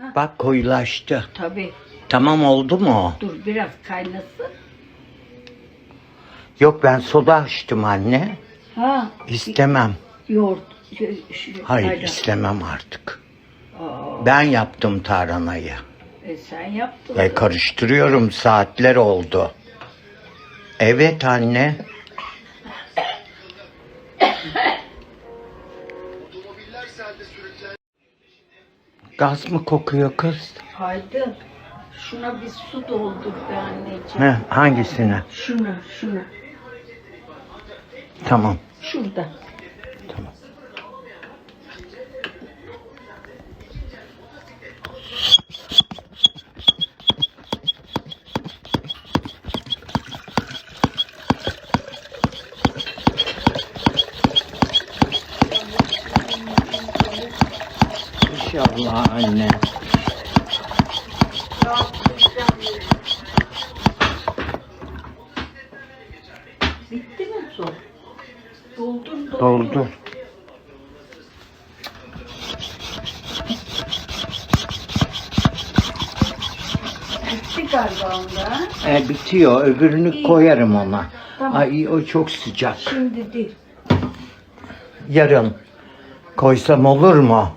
Ha. Bak koyulaştı. Tabii. Tamam oldu mu o? Dur biraz kaynasın. Yok ben soda açtım anne. Ha. İstemem. Yoğurt. Şu- şu- Hayır ayran. istemem artık. Aa, Ben yaptım tarhanayı. e sen yaptın. Ve karıştırıyorum saatler oldu. Evet anne. Gaz mı kokuyor kız? Haydi. Şuna bir su doldur be anneciğim. Ne, hangisine? Şuna, şuna. Tamam. Şurada. İnşallah anne. Bitti mi su? Doldur, doldur. Doldu. Bitti galiba onda. E, bitiyor. Öbürünü İyi. koyarım ona. Tamam. Ay o çok sıcak. Şimdi değil. Yarın koysam olur mu?